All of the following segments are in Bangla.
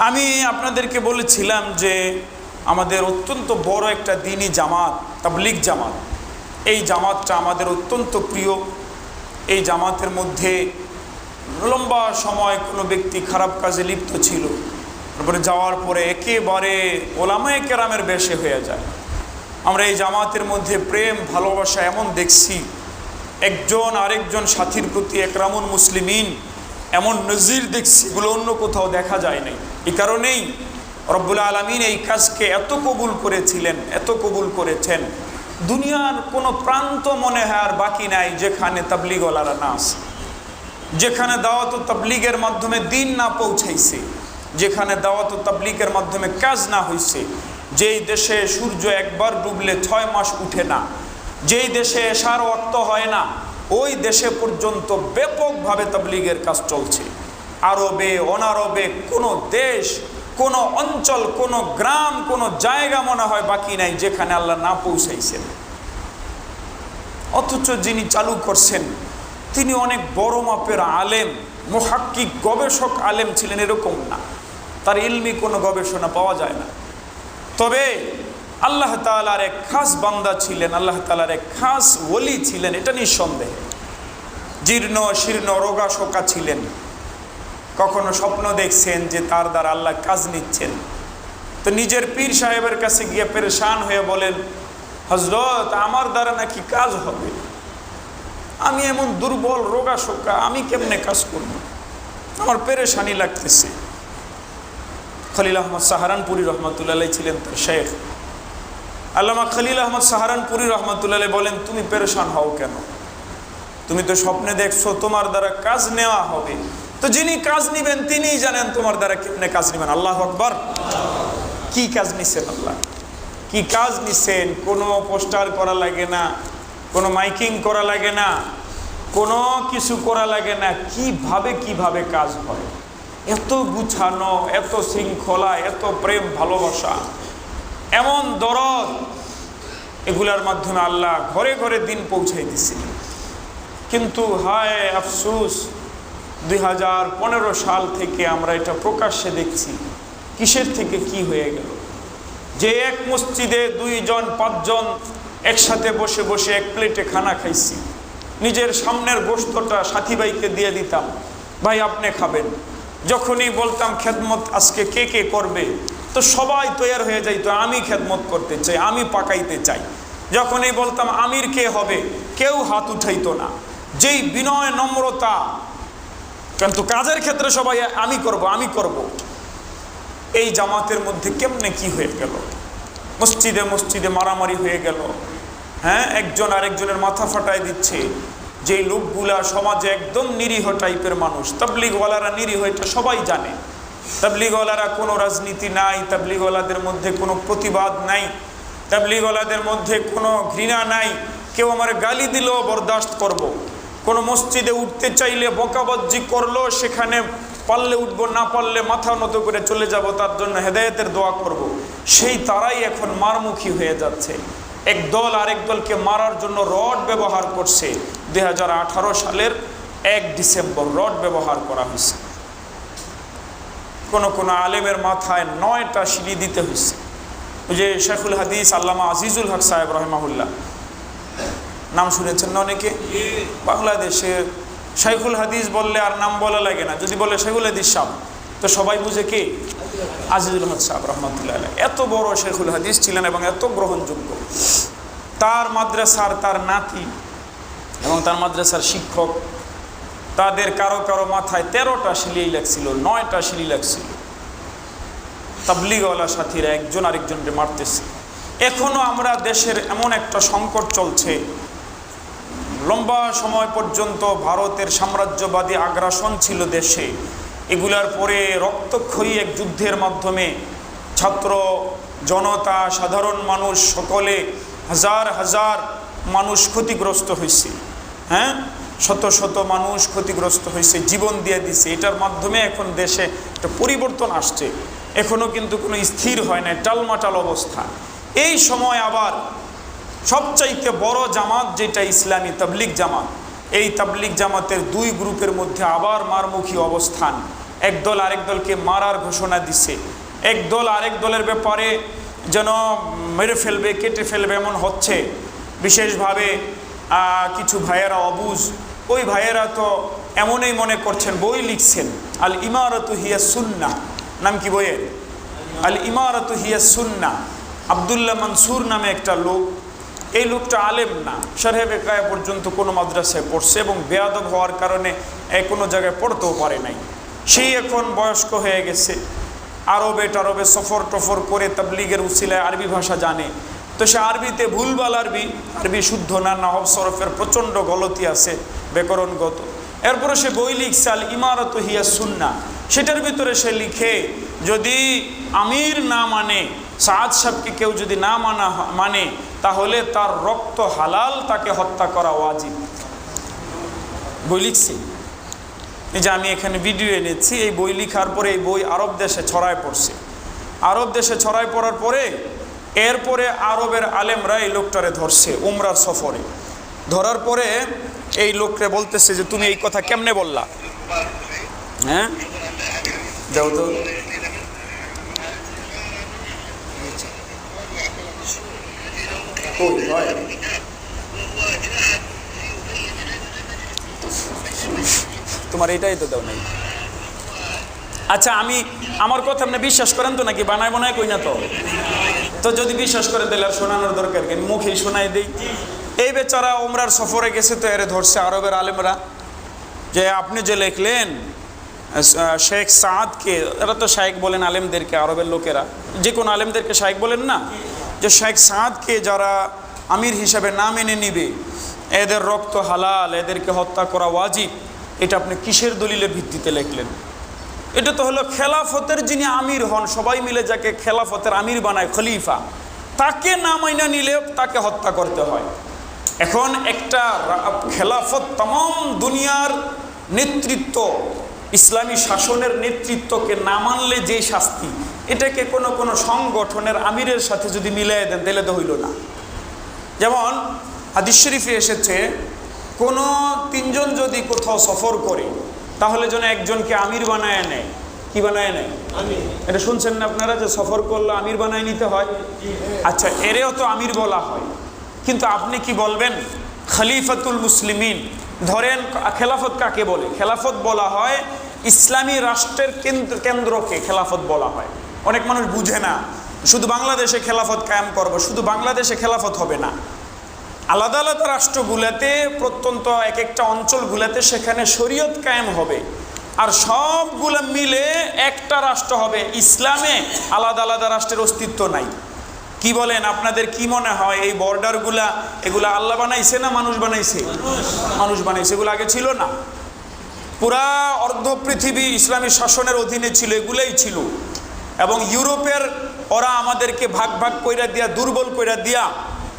আমি আপনাদেরকে বলেছিলাম যে আমাদের অত্যন্ত বড় একটা দিনই জামাত, তাবলিগ জামাত। এই জামাতটা আমাদের অত্যন্ত প্রিয়। এই জামাতের মধ্যে লম্বা সময় কোনো ব্যক্তি খারাপ কাজে লিপ্ত ছিল। তারপরে যাওয়ার পরে একেবারে ওলামায় কেরামের বেশে হয়ে যায়। আমরা এই জামাতের মধ্যে প্রেম, ভালোবাসা এমন দেখছি। একজন আরেকজন সাথীর প্রতি একরামুন মুসলিমিন এমন নজির দেখছি, এগুলো অন্য কোথাও দেখা যায় নাই। এই কারণেই রব্বুল আলমিন এই কাজকে এত কবুল করেছিলেন, এত কবুল করেছেন। দুনিয়ার কোনো প্রান্ত মনে হয় আর বাকি নাই, যেখানে তাবলিগওয়ালারা না আছে। যেখানে দাওয়াত তাবলিগের মাধ্যমে দিন না পৌঁছাইছে, যেখানে দাওয়াত তাবলিগের মাধ্যমে কাজ না হইছে, যেই দেশে সূর্য একবার ডুবলে ছয় মাস উঠে না, যেই দেশে এসার অক্ত হয় না ওই দেশে পর্যন্ত ব্যাপকভাবে তাবলিগের কাজ চলছে। আরবে, অনারবে, কোনো দেশ, কোনো অঞ্চল, কোনো গ্রাম, কোনো জায়গা মনে হয় বাকি নাই যেখানে আল্লাহ না পৌঁছাইছেন। অথচ যিনি চালু করছেন, তিনি অনেক বড় মাপের আলেম, মহাক্কিক গবেষক আলেম ছিলেন এরকম না। তার ইলমি কোনো গবেষণা পাওয়া যায় না। তবে আল্লাহ তালার এক খাস বান্দা ছিলেন, আল্লাহ তালার এক খাস ওলি ছিলেন, এটা নিঃসন্দেহে। জীর্ণ, শীর্ণ রোগা শোকা ছিলেন। কখনো স্বপ্ন দেখছেন যে তার দ্বারা আল্লাহ কাজ নিচ্ছেন। তো নিজের পীর সাহেবের কাছে গিয়ে পেরেশান হয়ে বলেন হজরত আমার দ্বারা নাকি কাজ হবে? আমি এমন দুর্বল রোগা শোকা আমি কেমনে কাজ করব? আমার পেরেশানি লাগতেছে। খলিল আহমদ সাহারানপুরি রহমতুল্লাহ ছিলেন তার শেখ। আল্লামা খলিল আহমদ সাহারানপুরি রহমতুল্লাহ বলেন, তুমি পেরেশান হও কেন? তুমি তো স্বপ্নে দেখছ, তোমার দ্বারা কাজ নেওয়া হবে। তো যিনি কাজ নিবেন, তিনিই জানেন তোমার দ্বারা কেমনে কাজ নিবেন। আল্লাহ আকবর। কি কাজ নিছেন আল্লাহ? কি কাজ নিছেন? কোনো পোস্টার করা লাগে না, কোনো মাইকিং করা লাগে না, কোনো কিছু করা লাগে না। কীভাবে কীভাবে কাজ হয়? এত গুছানো, এত শৃঙ্খলা, এত প্রেম, ভালোবাসা। এমন দরদ এগুলার মাধ্যমে আল্লাহ ঘরে ঘরে দিন পৌঁছাই দিছিলেন কিন্তু হায় আফসুস, দুই হাজার পনেরো সাল থেকে আমরা এটা প্রকাশ্যে দেখছি, কিসের থেকে কি হয়ে গেল? যে এক মসজিদে দুইজন, পাঁচজন একসাথে বসে বসে এক প্লেটে খানা খাইছি, নিজের সামনের গোস্তটা সাথী ভাইকে দিয়ে দিতাম, ভাই, আপনি খাবেন। যখনই বলতাম, খেদমত আজকে কে কে করবে? তো সবাই তৈয়ার হয়ে যাইতো আমি খেদমত করতে চাই, আমি পাকাইতে চাই। যখনই বলতাম, আমির কে হবে, কেউ হাত উঠাইতো না। যেই বিনয়, নম্রতা, কিন্তু কাজের ক্ষেত্রে সবাই, আমি করব আমি করব। এই জামাতের মধ্যে কেমনে কি হয়ে গেল? মসজিদে মসজিদে মারামারি হয়ে গেল। হ্যাঁ একজন আরেকজনের মাথা ফাটাই দিচ্ছে। যেই লোকগুলা সমাজে একদম নিরীহ টাইপের মানুষ, তাবলিগওয়ালারা নিরীহ, এটা সবাই জানে। তাবলিগওয়ালারা কোনো রাজনীতি নাই, তাবলিগওয়ালাদের মধ্যে কোনো প্রতিবাদ নাই, তাবলিগওয়ালাদের মধ্যে কোনো ঘৃণা নাই কেউ আমার গালি দিলেও বরদাস্ত করব। কোনো মসজিদে উঠতে চাইলে বকাবজ্জি করল সেখানে পারলে উঠবো, না পারলে মাথা নত করে চলে যাব, তার জন্য হেদায়তের দোয়া করব। সেই তারাই এখন মারমুখী হয়ে যাচ্ছে এক দল আরেক দলকে মারার জন্য রড ব্যবহার করছে দুই হাজার আঠারো সালের এক ডিসেম্বর রড ব্যবহার করা হয়েছে কোন কোন আলেমের মাথায় নয়টা সিঁড়ি দিতে হয়েছে। ওই যে শেখুল হাদিস, আল্লামা আজিজুল হক সাহেব রহমাহুল্লাহ। নাম শুনেছেন না অনেকে? বাংলাদেশে শাইখুল হাদিস বললে আর নাম বলা লাগে না। যদি বলে শেখুল হাদিস সাহ, তো সবাই বুঝে কে? আজিজুল হক সাহেব রহমতুল্লাহ এত বড় শেখুল হাদিস ছিলেন এবং এত গ্রহণযোগ্য। তার মাদ্রাসার তার নাতি এবং তার মাদ্রাসার শিক্ষক তাদের কারও কারও মাথায় তেরোটা সিলিয়ে লাগছিল, নয়টা সিলি লাগছিল। তাবলিগওয়ালা সাথীরা একজন আরেকজনকে মারতেছে। এখনও আমরা দেশের এমন একটা সংকট চলছে, লম্বা সময় পর্যন্ত ভারতের সাম্রাজ্যবাদী আগ্রাসন ছিল দেশে। এগুলার পরে রক্তক্ষয়ী এক যুদ্ধের মাধ্যমে ছাত্র জনতা, সাধারণ মানুষ সকলে হাজার হাজার মানুষ ক্ষতিগ্রস্ত হয়েছে। হ্যাঁ? শত শত মানুষ ক্ষতিগ্রস্ত হয়েছে, জীবন দিয়ে দিছে। এটার মাধ্যমে এখন দেশে একটা পরিবর্তন আসছে। এখনও কিন্তু কোনো স্থির হয় না টালমাটাল অবস্থা। এই সময় আবার সবচাইতে বড় জামাত যেটা ইসলামী তাবলিক জামাত, এই তাবলিক জামাতের দুই গ্রুপের মধ্যে আবার মারমুখী অবস্থান। একদল আরেক দলকে মারার ঘোষণা দিছে। একদল আরেক দলের ব্যাপারে যেন মেরে ফেলবে, কেটে ফেলবে এমন হচ্ছে। বিশেষভাবে কিছু ভাইয়েরা অবুজ। ওই ভাইয়েরা তো এমনই মনে করছেন, বই লিখছেন, আল ইমারত হিয়া সুন্না, নাম কি বইয়ের? আল ইমারত হিয়া সুন্না, আবদুল্লাহ মনসুর নামে একটা লোক, এই লোকটা আলেম না সাহেব একায় পর্যন্ত কোনো মাদ্রাসায় পড়ছে এবং বেয়াদব হওয়ার কারণে কোনো জায়গায় পড়তেও পারে নাই। সেই এখন বয়স্ক হয়ে গেছে, আরবে টারবে সফর টফর করে তাবলিগের উসিলায় আরবি ভাষা জানে। তো সে আরবিতে ভুলভাল আরবি আরবি শুদ্ধ না নাহব সরফের প্রচণ্ড গলতি আছে। ব্যাকরণগত এরপরে সে বই লিখছে আল ইমারত হিয়া সুন্না। সেটার ভিতরে সে লিখে, যদি আমির না মানে সাদ সাহেবকে কেউ যদি না মানা মানে তাহলে তার রক্ত হালাল, তাকে হত্যা করা ওয়াজিব। বই লিখছি। এই যে আমি এখানে ভিডিও এনেছি, এই বই লিখার পরে এই বই আরব দেশে ছড়ায় পড়ছে। আরব দেশে ছড়ায় পড়ার পরে, এরপরে আরবের আলেমরা এই লোকটারে ধরছে, উমরার সফরে। ধরার পরে এই লোকরে বলতেছে যে তুমি এই কথা কেমনে বললা? হ্যাঁ? যাও তো। তোমার এটাই তো দাও নাই। আচ্ছা আমি আমার কথা আপনি বিশ্বাস করেন তো নাকি? বানায় বানায় কই না তো? তো যদি বিশ্বাস করে দিলে আর শোনানোর দরকার কি? মুখেই শোনাই দেই। এই বেচারা ওমরার সফরে গেছে তো এরে ধরছে আরবের আলেমরা। যে আপনি যে লিখলেন শেখ সাদকে, এরা তো শাইক বলেন আলেমদেরকে, আরবের লোকেরা। যে কোনো আলেমদেরকে শাইক বলেন না? যে শেখ সাদকে যারা আমির হিসাবে না মেনে নিবে, এদের রক্ত হালাল, এদেরকে হত্যা করা ওয়াজিব, এটা আপনি কিসের দলিলের ভিত্তিতে লিখলেন? এটা তো হলো খেলাফতের যিনি আমির হন, সবাই মিলে যাকে খেলাফতের আমির বানায় খলিফা, তাকে না মাইনা নিলে তাকে হত্যা করতে হয়। এখন একটা খেলাফত তমাম দুনিয়ার নেতৃত্ব ইসলামী শাসনের নেতৃত্বকে না মানলে যে শাস্তি এটাকে কোনো কোনো সংগঠনের আমিরের সাথে যদি মিলাই দেন তাহলে তো হইল না। যেমন হাদিস শরীফে এসেছে কোনো তিনজন যদি কোথাও সফর করে তাহলে যেন একজনকে আমির বানায় নেয়। কি বানায় নেয়? এটা শুনছেন না আপনারা যে সফর করলে আমির বানায় নিতে হয়? আচ্ছা এরেও তো আমির বলা হয়। কিন্তু আপনি কি বলবেন? খলিফাতুল মুসলিমিন। ধরেন, খেলাফত কাকে বলে? খেলাফত বলা হয় ইসলামী রাষ্ট্রের কেন্দ্র কেন্দ্রকে খেলাফত বলা হয়। অনেক মানুষ বুঝে না। শুধু বাংলাদেশে খেলাফত কায়েম করব, শুধু বাংলাদেশে খেলাফত হবে না। আলাদা আলাদা রাষ্ট্রগুলাতে, প্রত্যন্ত এক একটা অঞ্চলগুলাতে সেখানে শরীয়ত কায়েম হবে। আর সবগুলা মিলে একটা রাষ্ট্র হবে। ইসলামে আলাদা আলাদা রাষ্ট্রের অস্তিত্ব নাই। কি বলেন, আপনাদের কি মনে হয়, এই বর্ডারগুলা এগুলা আল্লাহ বানাইছে না মানুষ বানাইছে? মানুষ বানাইছে, এগুলো আগে ছিল না। পুরা অর্ধ পৃথিবী ইসলামী শাসনের অধীনে ছিল, এগুলোই ছিল। এবং ইউরোপের, ওরা আমাদেরকে ভাগ ভাগ কইরা দিয়া, দুর্বল কইরা দিয়া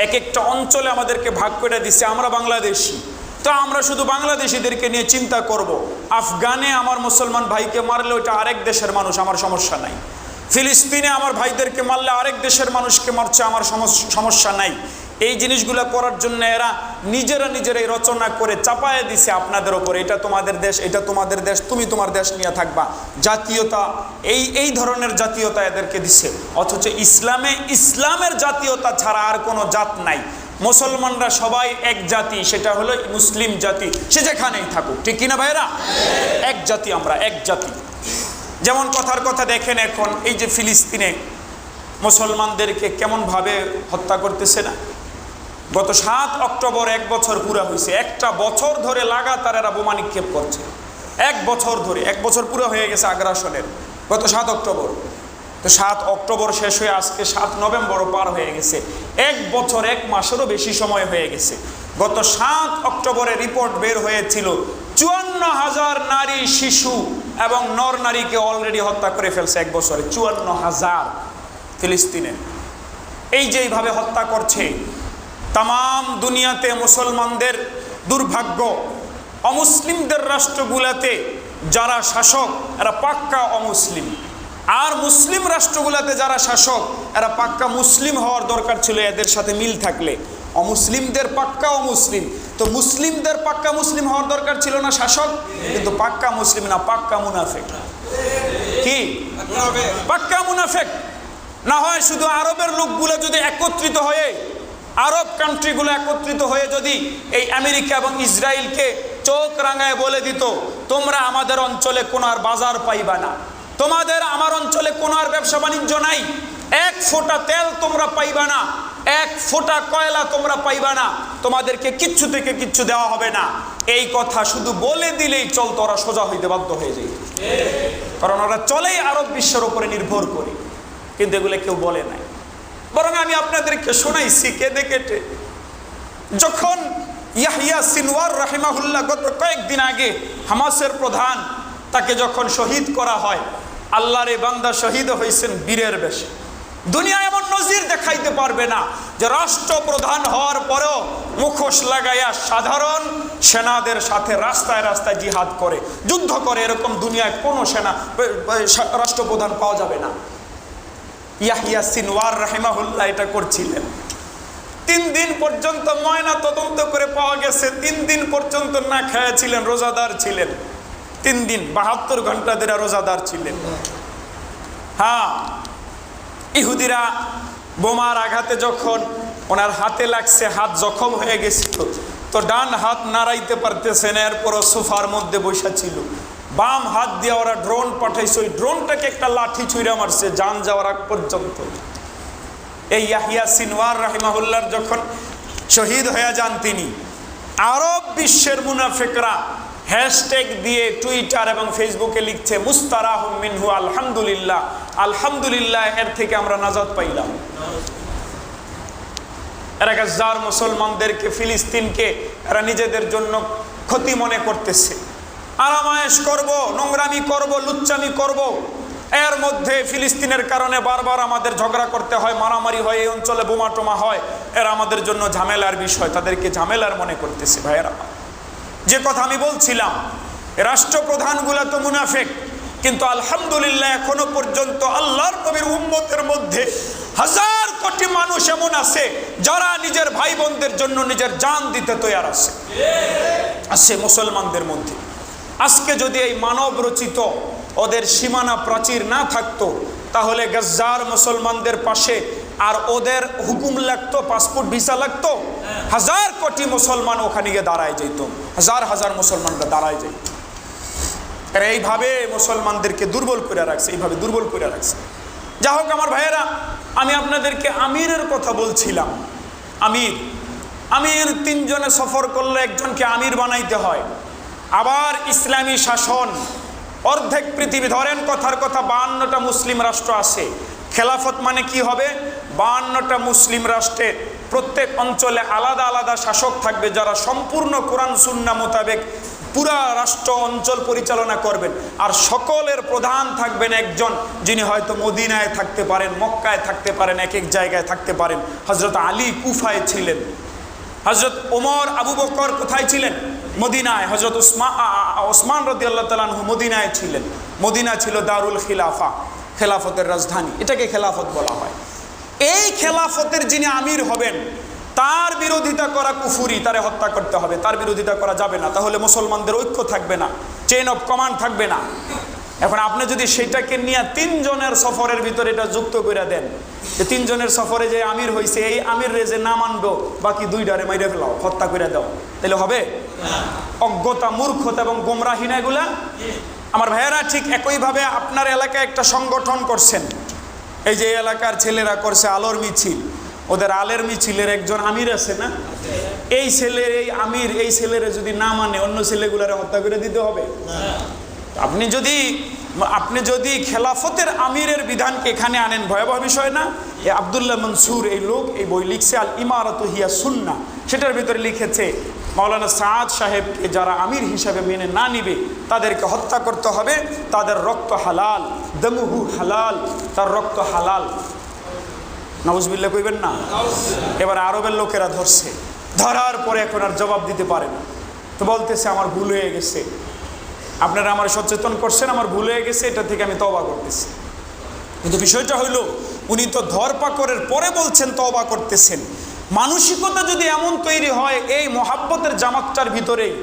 এক একটা অঞ্চলে আমাদেরকে ভাগ করে দিচ্ছে আমরা বাংলাদেশি। তো আমরা শুধু বাংলাদেশিদেরকে নিয়ে চিন্তা করব। আফগানে আমার মুসলমান ভাইকে মারলে ওইটা আরেক দেশের মানুষ, আমার সমস্যা নাই। ফিলিস্তিনে আমার ভাইদেরকে মারলে আরেক দেশের মানুষকে মারছে, আমার সমস- সমস্যা নাই। এই জিনিসগুলো করার জন্য এরা নিজেরা নিজেরাই রচনা করে চাপায় দিছে আপনাদের ওপর। এটা তোমাদের দেশ, এটা তোমাদের দেশ, তুমি তোমার দেশ নিয়ে থাকবা। জাতীয়তা, এই এই ধরনের জাতীয়তা এদেরকে দিছে। অথচ ইসলামে, ইসলামের জাতীয়তা ছাড়া আর কোনো জাত নাই। মুসলমানরা সবাই এক জাতি, সেটা হলো মুসলিম জাতি। সে যেখানেই থাকুক, ঠিক কিনা ভাইরা এক জাতি আমরা, এক জাতি। যেমন কথার কথা দেখেন এখন, এই যে ফিলিস্তিনে মুসলমানদেরকে কেমনভাবে হত্যা করতেছে না? গত সাত অক্টোবর এক বছর পুরা হয়েছে একটা বছর ধরে লাগাতার এরা বোমা নিক্ষেপ করছে। এক বছর ধরে, এক বছর পুরো হয়ে গেছে আগ্রাসনের গত সাত অক্টোবর। তো সাত অক্টোবর শেষ হয়ে আজকে সাত নভেম্বরও পার হয়ে গেছে। এক বছর, এক মাসেরও বেশি সময় হয়ে গেছে। গত সাত অক্টোবরে রিপোর্ট বের হয়েছিল, চুয়ান্ন হাজার নারী, শিশু এবং নর নারীকে অলরেডি হত্যা করে ফেলছে এক বছরে, চুয়ান্ন হাজার ফিলিস্তিনে। এই যে এইভাবে হত্যা করছে তাম দুনিয়াতে মুসলমানদের দুর্ভাগ্য। অমুসলিমদের রাষ্ট্রগুলাতে যারা শাসক, এরা পাক্কা অমুসলিম। আর মুসলিম রাষ্ট্রগুলাতে যারা শাসক, এরা পাক্কা মুসলিম হওয়ার দরকার ছিল, এদের সাথে মিল থাকলে। অমুসলিমদের পাক্কা অমুসলিম তো মুসলিমদের পাক্কা মুসলিম হওয়ার দরকার ছিল না শাসক? কিন্তু পাক্কা মুসলিম না, পাক্কা মুনাফেক। কি? পাক্কা মুনাফেক। না হয় শুধু আরবের লোকগুলো যদি একত্রিত হয়ে, আরব কান্ট্রিগুলো একত্রিত হয়ে যদি এই আমেরিকা এবং ইসরায়েলকে চোখ রাঙায় বলে দিত, তোমরা আমাদের অঞ্চলে কোনো আর বাজার পাইবা না। তোমাদের আমার অঞ্চলে কোনো আর ব্যবসা বাণিজ্য নাই। এক ফোঁটা তেল তোমরা পাইবা না। এক ফোঁটা কয়লা তোমরা পাইবা না। তোমাদেরকে কিচ্ছু থেকে কিচ্ছু দেওয়া হবে না। এই কথা শুধু বলে দিলেই চলতো, ওরা সোজা হইতে বাধ্য হয়ে যায়। কারণ ওরা চলেই আরব বিশ্বের উপরে নির্ভর করে। কিন্তু এগুলো কেউ বলে নাই। বরং আমি আপনাদেরকে শোনাইছি কেঁদে কেটে। যখন ইয়াহিয়া সিনওয়ার রাহিমাহুল্লাহ গত কয়েকদিন আগে হামাসের প্রধান, তাকে যখন শহীদ করা হয়, আল্লাহর বান্দা শহীদ হয়েছেন বীরের বেশে। দুনিয়া এমন নজির দেখাইতে পারবে না যে রাষ্ট্রপ্রধান হওয়ার পরেও মুখোশ লাগাইয়া সাধারণ সেনাদের সাথে রাস্তায় রাস্তায় জিহাদ করে, যুদ্ধ করে, এরকম দুনিয়ায় কোনো সেনা, রাষ্ট্রপ্রধান পাওয়া যাবে না। ইয়াহিয়া সিনওয়ার রাহিমাহুল্লাহ এটা করছিলেন। তিন দিন পর্যন্ত ময়না তদন্ত করে পাওয়া গেছে, তিন দিন পর্যন্ত না খেয়েছিলেন রোজাদার ছিলেন। তিন দিন, বাহাত্তর ঘণ্টা ধরে রোজাদার ছিলেন। হ্যাঁ ইহুদিরা বোমার আঘাতে যখন ওনার হাতে লাগছে হাত জখম হয়ে গেছিল, তো ডান হাত নাড়াইতে পারতেছেন এরপরও সোফার মধ্যে বসা ছিল। বাম হাত দিয়ে ওরা ড্রোন পাঠাইছে, ওই ড্রোনটাকে একটা লাঠি ছুঁড়ে মারছে যান যাওয়ার আগ পর্যন্ত। এই ইয়াহিয়া সিনওয়ার রাহিমাহুল্লার যখন শহীদ হয়ে যান তিনি, আরব বিশ্বের মুনাফেকরা হ্যাশট্যাগ দিয়ে টুইটার এবং ফেসবুকে লিখছে মুস্তারাহ মিনহু, আলহামদুলিল্লাহ। আলহামদুলিল্লাহ, এর থেকে আমরা নাজাদ পাইলাম। এরা গাজার মুসলমানদেরকে, ফিলিস্তিনকে, এরা নিজেদের জন্য ক্ষতি মনে করতেছে। আরামায়েশ করব, নোংরামি করব, লুচ্চামি করব। এর মধ্যে ফিলিস্তিনের কারণে বারবার আমাদের ঝগড়া করতে হয়, মারামারি হয়, এই অঞ্চলে বোমা টোমা হয়। এরা আমাদের জন্য ঝামেলার বিষয়, তাদেরকে ঝামেলার মনে করতেছে, ভাইয়েরা। যে কথা আমি বলছিলাম, রাষ্ট্রপ্রধানগুলো তো মুনাফেক, কিন্তু আলহামদুলিল্লাহ এখনও পর্যন্ত আল্লাহর কবির উম্মতের মধ্যে হাজার কোটি মানুষ এমন আছে, যারা নিজের ভাই বোনদের জন্য নিজের জান দিতে তৈরি আছে। আছে মুসলমানদের মধ্যে। আজকে যদি এই মানব রচিত ওদের সীমানা প্রাচীর না থাকতো, তাহলে গজ্জার মুসলমানদের পাশে আর ওদের হুকুম লাগতো, পাসপোর্ট, ভিসা লাগতো, হাজার কোটি মুসলমান ওখানে গিয়ে দাঁড়ায় যেত, হাজার হাজার মুসলমানরা দাঁড়ায় যেত। এরা এইভাবে মুসলমানদেরকে দুর্বল করে রাখছে, এইভাবে দুর্বল করে রাখছে। যা হোক আমার ভাইয়েরা, আমি আপনাদেরকে আমিরের কথা বলছিলাম। আমির আমির তিনজনে সফর করলে একজনকে আমির বানাইতে হয়। আবার ইসলামী শাসন, অর্ধেক পৃথিবী ধরেন, কথার কথা বাহান্নটা মুসলিম রাষ্ট্র আছে। খেলাফত মানে কি হবে? বাহান্নটা মুসলিম রাষ্ট্রে প্রত্যেক অঞ্চলে আলাদা আলাদা শাসক থাকবে যারা সম্পূর্ণ কোরআন সুন্না মোতাবেক পুরা রাষ্ট্র অঞ্চল পরিচালনা করবেন। আর সকলের প্রধান থাকবেন একজন, যিনি হয়তো মদিনায় থাকতে পারেন, মক্কায় থাকতে পারেন এক এক জায়গায় থাকতে পারেন। হজরত আলী কুফায় ছিলেন। হজরত ওমর, আবু বকর কোথায় ছিলেন? মদিনায়। হজরত উসমা ওসমান রদি আল্লাহ তালাহু মদিনায় ছিলেন। মদিনা ছিল দারুল খিলাফা। খেলাফতের রাজধানী, এটাকে খেলাফত বলা হয়। এই খেলাফতের যিনি আমির হবেন, তার বিরোধিতা করা কুফুরি, তারে হত্যা করতে হবে। তার বিরোধিতা করা যাবে না। তাহলে মুসলমানদের ঐক্য থাকবে না চেইন অফ কমান্ড থাকবে না। এখন আপনি যদি সেটাকে নিয়ে তিনজনের সফরের ভিতরে এটা যুক্ত করে দেন, যে তিনজনের সফরে যে আমির হয়েছে এই আমির যে না মানবো, বাকি দুইটারে মাইরে ফেলাও, হত্যা করে দাও। তাহলে হবে? অজ্ঞতা, মূর্খতা এবং গোমরাহীনা এগুলা? আমার ভাইয়েরা ঠিক একইভাবে আপনার এলাকায় একটা সংগঠন করছেন। এই যে এলাকার ছেলেরা করছে আলোর মিছিল। ওদের আলের মিছিলের একজন আমির আছে না? এই ছেলের এই আমির, এই ছেলেরে যদি না মানে অন্য ছেলেগুলারে হত্যা করে দিতে হবে? আপনি যদি আপনি যদি খেলাফতের আমিরের বিধানকে এখানে আনেন, ভয়াবহ বিষয় না? এই আবদুল্লাহ মনসুর এই লোক, এই বই লিখছে আল ইমারত হিয়া সুন্না সেটার ভিতরে লিখেছে মাওলানা সাদ সাহেবকে যারা আমির হিসাবে মেনে না নিবে, তাদেরকে হত্যা করতে হবে। তাদের রক্ত হালাল, দমুহু হালাল, তার রক্ত হালাল। নওয়াজবিল্লা কইবেন না? এবার আরবের লোকেরা ধরছে। ধরার পরে এখন আর জবাব দিতে পারে না। তো বলতেছে, আমার ভুল হয়ে গেছে। আপনারা আমার সচেতন করছেন, আমার ভুল হয়ে গেছে, এটা থেকে আমি তবা করতেছি। কিন্তু বিষয়টা হইল, উনি তো ধরপাকড়ের পরে বলছেন তবা করতেছেন। মানসিকতা যদি এমন তৈরি হয় এই মহাব্বতের জামাতটার ভিতরেই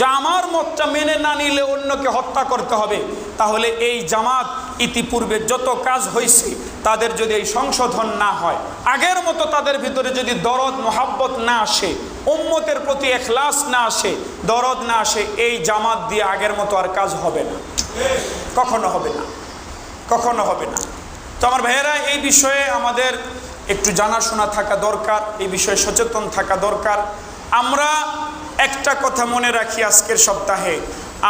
যা আমার মতটা মেনে না নিলে অন্যকে হত্যা করতে হবে, তাহলে এই জামাত ইতিপূর্বে যত কাজ হয়েছে, তাদের যদি এই সংশোধন না হয়, আগের মতো তাদের ভিতরে যদি দরদ, মোহাব্বত না আসে, উম্মতের প্রতি এখলাস না আসে, দরদ না আসে, এই জামাত দিয়ে আগের মতো আর কাজ হবে না। কখনো হবে না। কখনো হবে না। তো আমার ভাইয়েরা, এই বিষয়ে আমাদের একটু জানাশোনা থাকা দরকার, এই বিষয়ে সচেতন থাকা দরকার। আমরা একটা কথা মনে রাখি আজকের সপ্তাহে,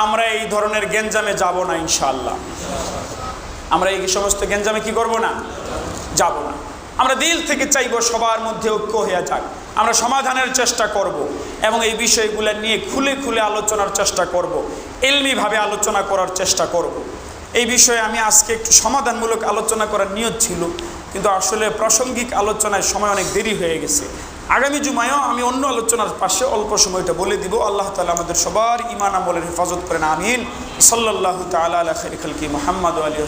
আমরা এই ধরনের গেঞ্জামে যাব না ইনশাআল্লাহ। আমরা এই সমস্ত গেঞ্জামে কি করব না? যাব না। আমরা দিল থেকে চাইব সবার মধ্যে ঐক্য হয়ে যাক। আমরা সমাধানের চেষ্টা করব এবং এই বিষয়গুলো নিয়ে খুলে খুলে আলোচনার চেষ্টা করব, এলমিভাবে আলোচনা করার চেষ্টা করব। এই বিষয়ে আমি আজকে একটু সমাধানমূলক আলোচনা করার নিয়ত ছিল। কিন্তু আসলে প্রাসঙ্গিক আলোচনায় সময় অনেক দেরি হয়ে গেছে। আগামী জুমায়ও আমি অন্য আলোচনার পাশে অল্প সময়টা বলে দিব। আল্লাহ তালা আমাদের সবার ইমান আমলের হেফাজত করেন, আমিন। সাল্লাহ তালা আলা খালকি মোহাম্মদ আলী